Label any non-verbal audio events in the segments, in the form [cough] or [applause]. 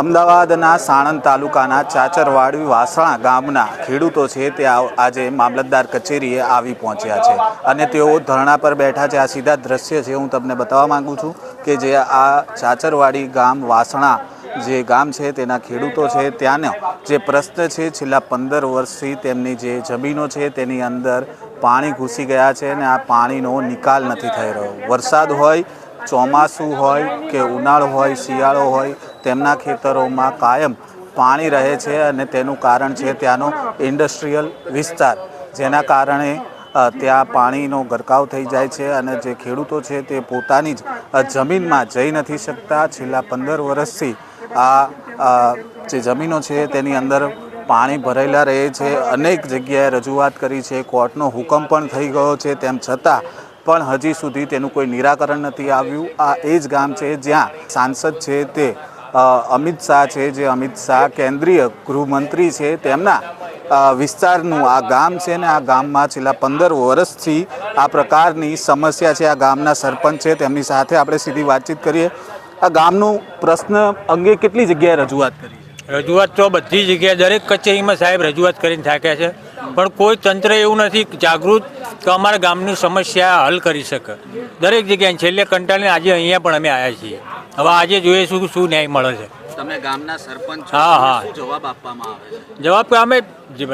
અમદાવાદના સાણંદ તાલુકાના ચાચરવાડી વાસણા ગામના ખેડૂતો છે તે આજે મામલતદાર કચેરીએ આવી પહોંચ્યા છે. અને તેઓ ધરણા પર બેઠા છે. આ સીધા દ્રશ્ય છે. હું તમને બતાવવા માગું છું કે જે આ ચાચરવાડી ગામ વાસણા જે ગામ છે તેના ખેડૂતો છે, ત્યાંનો જે પ્રશ્ન છે, છેલ્લા પંદર વર્ષથી તેમની જે જમીનો છે તેની અંદર પાણી ઘૂસી ગયા છે અને આ પાણીનો નિકાલ નથી થઈ રહ્યો. વરસાદ હોય, ચોમાસું હોય કે ઉનાળો હોય, શિયાળો હોય તેમના ખેતરોમાં કાયમ પાણી રહે છે અને તેનું કારણ છે ત્યાંનો ઇન્ડસ્ટ્રીયલ વિસ્તાર, જેના કારણે ત્યાં પાણીનો ગરકાવ થઈ જાય છે અને જે ખેડૂતો છે તે પોતાની જ જમીનમાં જઈ નથી શકતા. છેલ્લા પંદર વર્ષથી આ જે જમીનો છે તેની અંદર પાણી ભરાયેલા રહે છે. અનેક જગ્યાએ રજૂઆત કરી છે, કોર્ટનો હુકમ પણ થઈ ગયો છે. તેમ છતાં પણ હજી સુધી તેનું કોઈ નિરાકરણ નથી આવ્યું. આ એ જ ગામ છે જ્યાં સાંસદ છે તે અમિત શાહ છે, જે અમિત શાહ કેન્દ્રીય ગૃહમંત્રી છે, તેમના વિસ્તારનું આ ગામ છે ને આ ગામમાં છેલ્લા પંદર વર્ષથી આ પ્રકારની સમસ્યા છે, આ ગામના સરપંચ છે, તેમની સાથે આપણે સીધી વાતચીત કરીએ. આ ગામનું પ્રશ્ન અંગે કેટલી જગ્યાએ રજૂઆત કરી રજૂઆત તો બધી જગ્યાએ દરેક કચેરીમાં સાહેબ રજૂઆત કરીને થાક્યા છે. પણ કોઈ તંત્ર એવું નથી જાગૃત કે અમારા ગામની સમસ્યા હલ કરી શકે. દરેક જગ્યાએ છેલ્લે કંટાળીને આજે અહીંયા પણ અમે આવ્યા છીએ. હવે આજે જોઈએ શું શું ન્યાય મળે છે. તમે ગામના સરપંચ હા, હા. જવાબ આપવામાં આવે છે? જવાબ કે અમે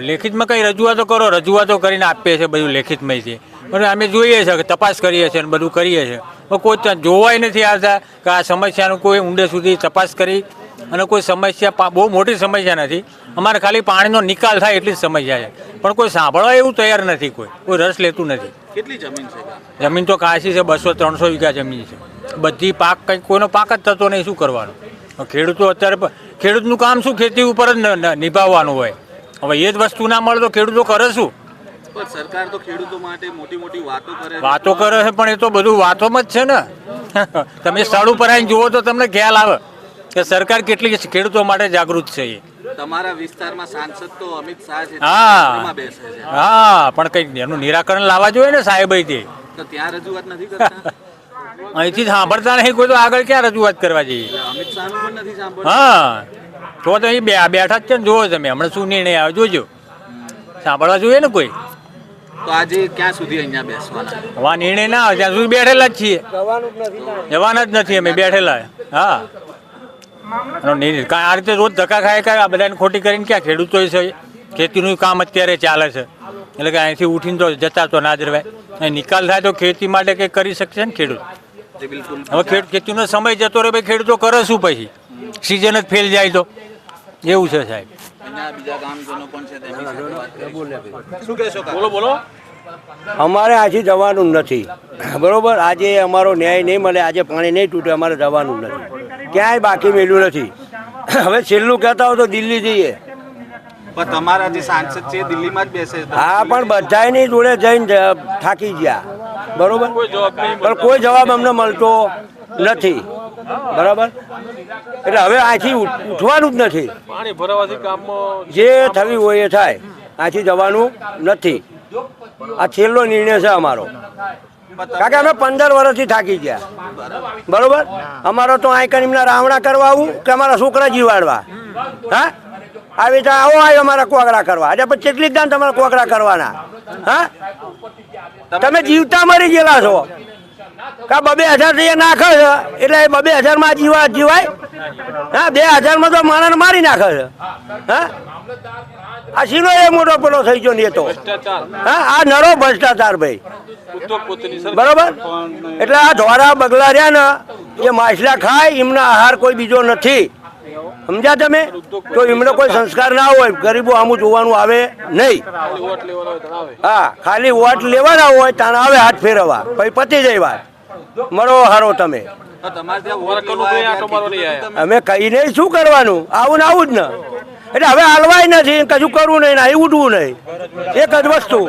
લેખિતમાં કંઈ રજૂઆતો કરો રજૂઆતો કરીને આપીએ છીએ બધું લેખિતમાંથી. પણ અમે જોઈએ છીએ કે તપાસ કરીએ છીએ અને બધું કરીએ છીએ. પણ કોઈ જોવાય નથી આવતા કે આ સમસ્યાનું કોઈ ઊંડે સુધી તપાસ કરી. અને કોઈ સમસ્યા બહુ મોટી સમસ્યા નથી. અમારે ખાલી પાણીનો નિકાલ થાય એટલી જ સમસ્યા છે. પણ કોઈ સાંભળવા એવું તૈયાર નથી કોઈ. કોઈ રસ લેતું નથી. કેટલી જમીન છે? જમીન તો કાશી છે બસો ત્રણસો વીઘા જમીન છે. બધી પાક કંઈક કોઈનો પાક જ થતો નહીં શું કરવાનું? ખેડૂતો અત્યારે ખેડૂતનું કામ શું? ખેતી ઉપર જ નિભાવવાનું હોય. હવે એ જ વસ્તુ ના મળે તો ખેડૂતો કરે શું? સરકાર તો ખેડૂતો માટે મોટી મોટી વાતો કરે છે. વાતો કરે છે પણ એ તો બધું વાતોમાં જ છે ને. [laughs] તમે સ્થળ ઉપર આવીને જુઓ તો તમને ખ્યાલ આવે કે સરકાર કેટલી ખેડૂતો માટે જાગૃત છે એ. તમારા વિસ્તારમાં સાંસદ તો અમિત શાહ છે હા. બેસે છે. હા પણ કંઈક એનું નિરાકરણ લાવવા જોઈએ ને સાહેબ અહીંથી. તો ત્યાં રજૂઆત નથી કરતા? અહીંથી સાંભળતા નહીં કોઈ તો આગળ ક્યાં રજૂઆત કરવા જઈએ? અમિત શાહનું પણ નથી સાંભળતા? હા. તો તો અહીં બેઠા જ છે ને જોવો તમે હમણાં શું નિર્ણય આવે જોજો. સાંભળવા જોઈએ ને કોઈ? તો આજે ક્યાં સુધી અહીંયા બેસવાના? હવા નિર્ણય ના આવે ત્યાં સુધી બેઠેલા જ છીએ. જવાના જ નથી અમે બેઠેલા. હા. આનો નિર્ણય આ રીતે રોજ ધક્કા ખાય કાંઈ આ બધાને ખોટી કરીને ક્યાં ખેડૂતો છે? ખેતીનું કામ અત્યારે ચાલે છે. એટલે કે અહીંથી ઉઠીને તો જતા તો ના જ રહેવાય નિકાલ થાય તો ખેતી માટે કંઈક કરી શકશે ને ખેડૂત? હવે ખેડ ખેતીનો સમય જતો રહે ભાઈ ખેડૂતો કરે શું પછી? સિઝન જ ફેલ જાય તો. એવું છે સાહેબ. અમારે આજે જવાનું નથી. બરોબર? આજે અમારો ન્યાય નહીં મળે આજે પાણી નહીં તૂટે અમારે જવાનું નથી. ક્યાંય બાકી મેળ્યું નથી. હવે છેલ્લું કહેતા હોય તો દિલ્હી જઈએ. પણ તમારા જે સાંસદ છે દિલ્હીમાં જ બેસે હા પણ બધાની જોડે જઈને થાકી ગયા. બરોબર? પણ કોઈ જવાબ અમને મળતો નથી. બરાબર? એટલે હવે અહીંથી ઉઠવાનું જ નથી. પાણી ભરાવાથી કામમાં જે થવી હોય એ થાય. અહીંથી જવાનું નથી. આ છેલ્લો નિર્ણય છે અમારો. કારણ કે અમે પંદર વર્ષથી થાકી ગયા. બરોબર? અમારો તો આ એમના રાવણા કરવા આવું કે અમારા છોકરા જીવાડવા હા? આવી રીતે આવો આવ્યો અમારા કોગડા કરવા. આજે પછી કેટલીક દાન તમારા કોગડા કરવાના? હા? તમે જીવતા મરી ગયેલા છો. કા બબે હજારથી નાખે છે? એટલે એ બબે હજારમાં જીવા જીવાય? હા? બે હજારમાં તો માણસ મારી નાખે છે. હા? આ શીનો એ મોટો પેલો થઈ ગયો ને એ તો હા? આ નરો ભ્રષ્ટાચાર ભાઈ. બરોબર? એટલે આ ધોરા બગલા રહ્યા ને એ માછલા ખાય એમનો આહાર કોઈ બીજો નથી. સમજ્યા તમે? તો એમનો કોઈ સંસ્કાર ના હોય ગરીબો આમું જોવાનું આવે નહીં. હા ખાલી વોટ લેવાના હોય તાણ આવે હાથ ફેરવવા. પછી પતી જાય વાત. મરો હારો તમે. અમે કહીને શું કરવાનું? આવું ને આવું જ ને. એટલે હવે હાલવાય નથી કશું કરવું નહીં ને ઉઠવું નહીં. એક જ વસ્તુ.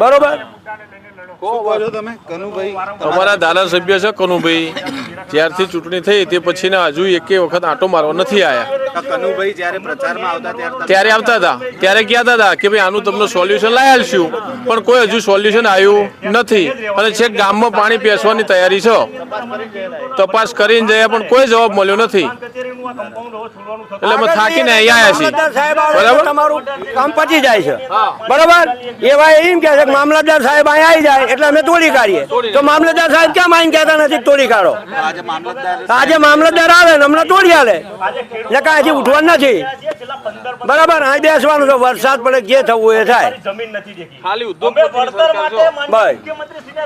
બરોબર? અમારા ધારાસભ્ય છે કનુભાઈ. જ્યારથી ચૂંટણી થઈ તે પછીના હજુ એકે વખત આંટો મારવા નથી આવ્યા કનુભાઈ જ્યારે પ્રચારમાં આવતા ત્યારે ત્યારે આવતા હતા. ત્યારે કહેતા હતા કે ભાઈ આનું તમને સોલ્યુશન લાવી આલશું. પણ કોઈ હજુ સોલ્યુશન આવ્યું નથી. અને છેક ગામમાં પાણી પેસવાની તૈયારી છે. તપાસ કરીને જયા પણ કોઈ જવાબ મળ્યો નથી. એટલે અમે થાકીને અહીંયા આવ્યા છીએ. બરાબર? કામ પતી જાય છે. બરાબર? એવા એમ કે છે કે મામલતદાર સાહેબ અહીંયા આવી જાય. એટલે અમે તોડી કાઢીએ. તો મામલતદાર સાહેબ કેમ આવીને કહેતા નથી તોડી કાઢો? આજે મામલતદાર આવે ને હમણાં તોડી આલે. એટલે કાંઈ હજી ઉઠવાનું નથી. બરાબર? અહીં બેસવાનું છે વરસાદ પડે જે થવું એ થાય.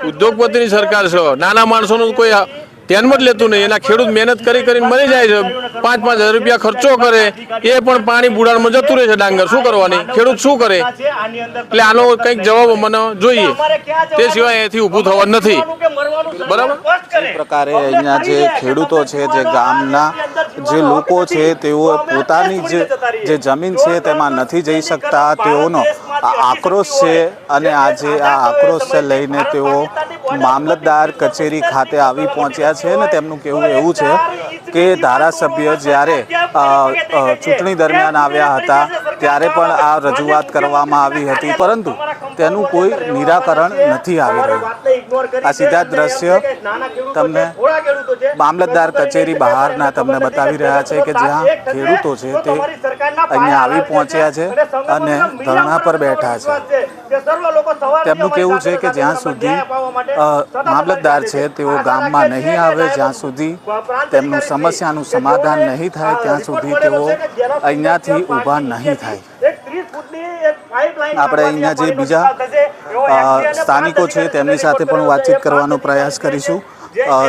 ઉદ્યોગપતિની સરકાર છે. નાના માણસોનું કોઈ ધ્યાનમાં જ લેતું નહીં. એના ખેડૂત મહેનત કરી કરીને મરી જાય છે. પાંચ પાંચ હજાર રૂપિયા ખર્ચો કરે. એ પણ પાણી બુડાણમાં જતું રહે છે ડાંગર. શું કરવાની? ખેડૂત શું કરે? એટલે આનો કંઈક જવાબ મને જોઈએ. તે સિવાય અહીંયાથી ઊભું થવાનું નથી. બરાબર? પ્રકારે અહીંયા જે ખેડૂતો છે, જે ગામના જે લોકો છે, તેઓ પોતાની જે જમીન છે, તેમાં નથી જઈ શકતા. તેઓનો આક્રોશ છે અને આજે આ આક્રોશ લઈને તેઓ મામલતદાર કચેરી ખાતે આવી પહોંચ્યા છે ને તેમનું કહેવું એવું છે કે ધારાસભ્ય જ્યારે ચૂંટણી દરમિયાન આવ્યા હતા ત્યારે પણ આ રજૂઆત કરવામાં આવી હતી, પરંતુ તેનું કોઈ નિરાકરણ નથી આવી રહ્યું. આ સીધા દ્રશ્ય તમને મામલતદાર કચેરી બહારના તમને બતાવી રહ્યા છે કે જ્યાં ખેડૂતો છે તે અહીંયા આવી પહોંચ્યા છે અને ધરણા પર બેઠા છે. તેમનું કેવું છે કે જ્યાં સુધી મામલતદાર છે તેઓ ગામમાં નહીં આવે, જ્યાં સુધી તેમનું સમસ્યાનું સમાધાન નહીં થાય, ત્યાં સુધી તેઓ અહીંયાથી ઊભા નહીં થાય. આપણે અહીંયા જે બીજા સ્થાનિકો છે તેમની સાથે પણ વાતચીત કરવાનો પ્રયાસ કરીશું.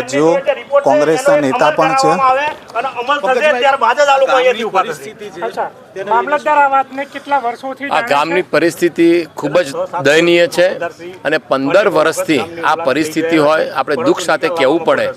જેઓ કોંગ્રેસના નેતા પણ છે. આ વાતને કેટલા વર્ષોથી આ ગામની પરિસ્થિતિ ખૂબ જ દયનીય છે અને પંદર વર્ષથી આ પરિસ્થિતિ હોય આપણે દુઃખ સાથે કહેવું પડે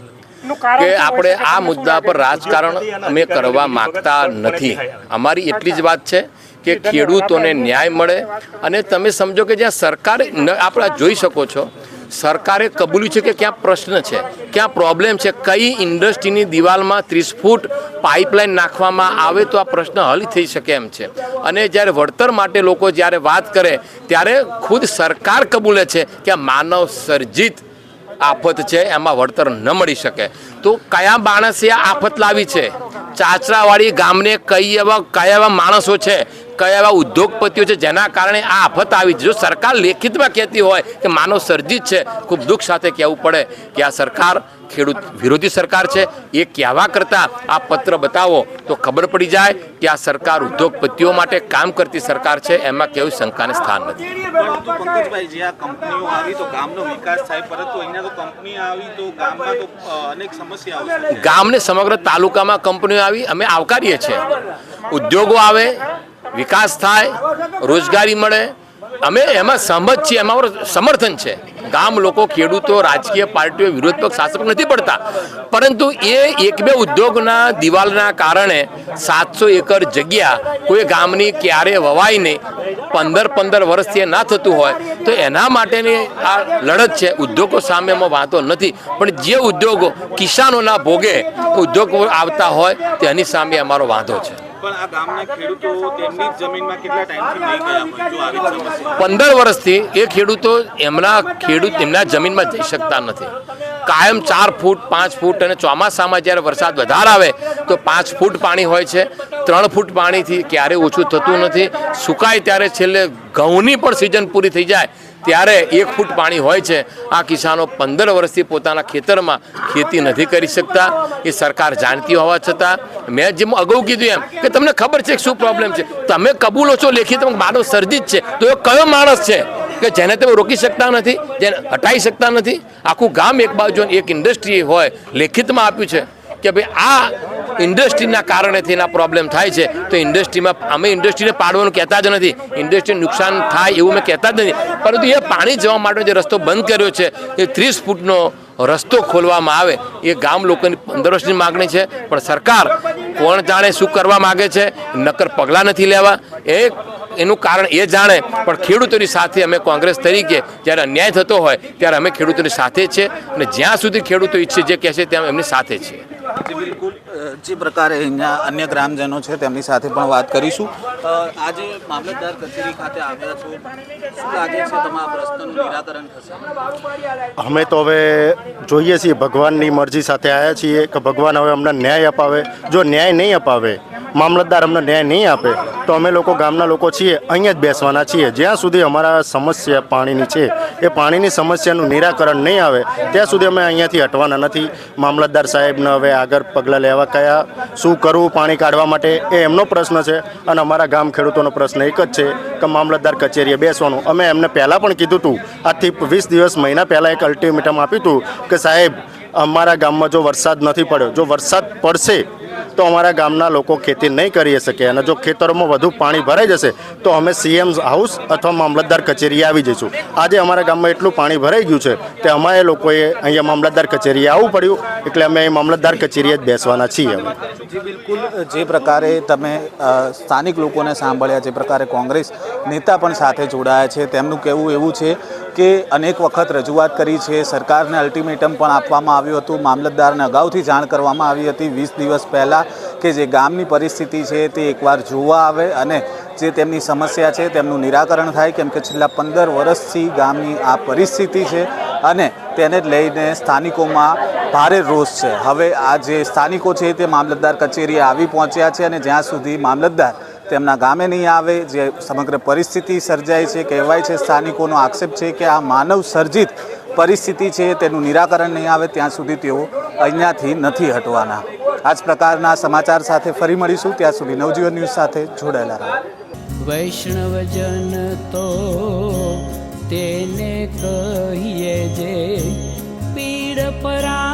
કે આપણે આ મુદ્દા પર રાજકારણ અમે કરવા માંગતા નથી. અમારી એટલી જ વાત છે કે ખેડૂતોને ન્યાય મળે અને તમે સમજો કે જ્યાં સરકારે આપણે જોઈ શકો છો સરકારે કબૂલ્યું છે કે ક્યાં પ્રશ્ન છે ક્યાં પ્રોબ્લેમ છે કઈ ઇન્ડસ્ટ્રીની દિવાલમાં ત્રીસ ફૂટ પાઇપલાઇન નાખવામાં આવે તો આ પ્રશ્ન હલ થઈ શકે એમ છે. અને જ્યારે વળતર માટે લોકો જ્યારે વાત કરે ત્યારે ખુદ સરકાર કબૂલે છે કે આ માનવ સર્જિત આફત છે એમાં વળતર ન મળી શકે. તો કયા માણસે આ આફત લાવી છે? ચાચરાવાળી ગામને કઈ એવા કયા એવા માણસો છે કયા એવા ઉદ્યોગપતિઓ છે જેના કારણે આ આફત આવી જો સરકાર લેખિતમાં કહેતી હોય કે માનવ સર્જિત છે ખૂબ દુઃખ સાથે કહેવું પડે કે આ સરકાર ખેડૂત વિરોધી સરકાર છે. એ કહેવા કરતાં આ પત્ર બતાવો તો ખબર પડી જાય કે આ સરકાર ઉદ્યોગપતિઓ માટે કામ કરતી સરકાર છે. એમાં કેવું શંકાને સ્થાન નથી. પંકજભાઈ જે આ કંપનીઓ આવી તો ગામનો વિકાસ થાય પરંતુ અહીંયા તો કંપની આવી તો ગામમાં તો અનેક સમસ્યાઓ ગામને સમગ્ર તાલુકામાં કંપનીઓ આવી અમે આવકારીએ છીએ. ઉદ્યોગો આવે વિકાસ થાય, રોજગારી મળે. અમે એમાં સહમત છીએ, એમાં સમર્થન છે. ગામ લોકો, ખેડૂતો, રાજકીય પાર્ટીઓ, વિરોધ પક્ષ, શાસક નથી પડતા. પરંતુ એ એક બે ઉદ્યોગના દિવાલના કારણે સાતસો એકર જગ્યા કોઈ ગામની ક્યારે વવાય નહીં. પંદર પંદર વર્ષથી એ ના થતું હોય. તો એના માટેની આ લડત છે. ઉદ્યોગો સામે એમાં વાંધો નથી. પણ જે ઉદ્યોગો કિસાનોના ભોગે ઉદ્યોગો આવતા હોય, તેની સામે અમારો વાંધો છે. પણ આ ગામના ખેડૂતો તેમની જમીનમાં કેટલા ટાઈમથી નહીં ગયા હોય જો આવી જ સમસ્યા. પંદર વર્ષથી એ ખેડૂતો એમના ખેડૂત એમના જમીનમાં જઈ શકતા નથી. કાયમ ચાર ફૂટ, પાંચ ફૂટ અને ચોમાસામાં જ્યારે વરસાદ વધારે આવે તો પાંચ ફૂટ પાણી હોય છે. ત્રણ ફૂટ પાણીથી ક્યારે ઓછું થતું નથી. સુકાય ત્યારે છેલ્લે ઘઉંની પણ સિઝન પૂરી થઈ જાય, ત્યારે એક ફૂટ પાણી હોય છે. આ કિસાનો પંદર વર્ષથી પોતાના ખેતરમાં ખેતી નથી કરી શકતા. એ સરકાર જાણતી હોવા છતાં, મેં જેમ અગાઉ કીધું એમ કે તમને ખબર છે શું પ્રોબ્લેમ છે? તમે કબૂલો છો લેખિત માનવ સર્જિત છે. તો એ કયો માણસ છે? કે જેને તમે રોકી શકતા નથી, જેને હટાવી શકતા નથી, આખું ગામ એક બાજુ એક ઇન્ડસ્ટ્રી હોય, લેખિતમાં આપ્યું છે કે ભાઈ આ ઇન્ડસ્ટ્રીના કારણેથી એના પ્રોબ્લેમ થાય છે. તો ઇન્ડસ્ટ્રીમાં અમે ઇન્ડસ્ટ્રીને પાડવાનું કહેતા જ નથી. ઇન્ડસ્ટ્રી નુકસાન થાય એવું મેં કહેતા જ નથી. પરંતુ એ પાણી જવા માટેનો જે રસ્તો બંધ કર્યો છે, એ ત્રીસ ફૂટનો રસ્તો ખોલવામાં આવે. એ ગામ લોકોની પંદર વર્ષની માગણી છે. પણ સરકાર કોણ જાણે શું કરવા માગે છે નક્કર પગલાં નથી લેવા. એ એનું કારણ એ જાણે પણ ખેડૂતોની સાથે અમે કોંગ્રેસ તરીકે જ્યારે અન્યાય થતો હોય ત્યારે અમે ખેડૂતોની સાથે જ છે અને જ્યાં સુધી ખેડૂતો ઈચ્છે જે કહેશે ત્યાં એમની સાથે છે. બિલકુલ. જે પ્રકારે અહીંયા અન્ય ગ્રામજનો છે તેમની સાથે પણ વાત કરીશું. આજે મામલતદાર કચેરી ખાતે આવ્યા છો. શું લાગે છે તમારા પ્રશ્નનું નિરાકરણ થશે? અમે તો હવે જોઈએ છીએ ભગવાનની મરજી સાથે આવ્યા છીએ કે ભગવાન હવે અમને ન્યાય અપાવે. જો ન્યાય નહીં અપાવે મામલતદાર અમને ન્યાય નહીં આપે, તો અમે લોકો ગામના લોકો છીએ, અહીંયા જ બેસવાના છીએ. જ્યાં સુધી અમારા સમસ્યા પાણીની છે, એ પાણીની સમસ્યાનું નિરાકરણ નહીં આવે, ત્યાં સુધી અમે અહીંયાથી હટવાના નથી. મામલતદાર સાહેબને હવે આગળ પગલાં લેવા કયા, શું કરવું પાણી કાઢવા માટે, એ એમનો પ્રશ્ન છે. અને અમારા ગામ ખેડૂતોનો પ્રશ્ન એક જ છે કે મામલતદાર કચેરીએ બેસવાનું. અમે એમને પહેલાં પણ કીધું હતું, આજથી વીસ દિવસ મહિના પહેલાં એક અલ્ટિમેટમ આપ્યું હતું કે સાહેબ, અમારા ગામમાં જો વરસાદ નથી પડ્યો, જો વરસાદ પડશે તો અમારા ગામના લોકો ખેતી નહીં કરી શકે અને જો ખેતરોમાં વધુ પાણી ભરાઈ જશે, તો અમે સીએમ હાઉસ અથવા મામલતદાર કચેરીએ આવી જઈશું. આજે અમારા ગામમાં એટલું પાણી ભરાઈ ગયું છે કે અમારે લોકોએ અહીંયા મામલતદાર કચેરીએ આવવું પડ્યું, એટલે અમે અહીં મામલતદાર કચેરીએ જ બેસવાના છીએ અમે. બિલકુલ. જે પ્રકારે તમે સ્થાનિક લોકોને સાંભળ્યા, જે પ્રકારે કોંગ્રેસ નેતા પણ સાથે જોડાયા છે, તેમનું કહેવું એવું છે કે અનેક વખત રજૂઆત કરી છે. સરકારને અલ્ટિમેટમ પણ આપવામાં આવ્યું હતું. મામલતદારને અગાઉથી જાણ કરવામાં આવી હતી વીસ દિવસ પહેલાં કે જે ગામની પરિસ્થિતિ છે તે એકવાર જોવા આવે અને જે તેમની સમસ્યા છે તેમનું નિરાકરણ થાય, કેમ કે છેલ્લા પંદર વર્ષથી ગામની આ પરિસ્થિતિ છે અને તેને લઈને સ્થાનિકોમાં ભારે રોષ છે. હવે આ જે સ્થાનિકો છે તે મામલતદાર કચેરીએ આવી પહોંચ્યા છે અને જ્યાં સુધી મામલતદાર તેમના ગામે નહીં આવે, જે સમગ્ર પરિસ્થિતિ સર્જાય છે, કહેવાય છે, સ્થાનિકોનો આક્ષેપ છે કે આ માનવ સર્જિત પરિસ્થિતિ છે, તેનું નિરાકરણ નહીં આવે, ત્યાં સુધી તેઓ અહીંયાથી નથી હટવાના. આ જ પ્રકારના સમાચાર સાથે ફરી મળીશું. ત્યાં સુધી નવજીવન ન્યૂઝ સાથે જોડાયેલા રહો. વૈષ્ણવજન તો તેને કહીએ જે પીડ પરાઈ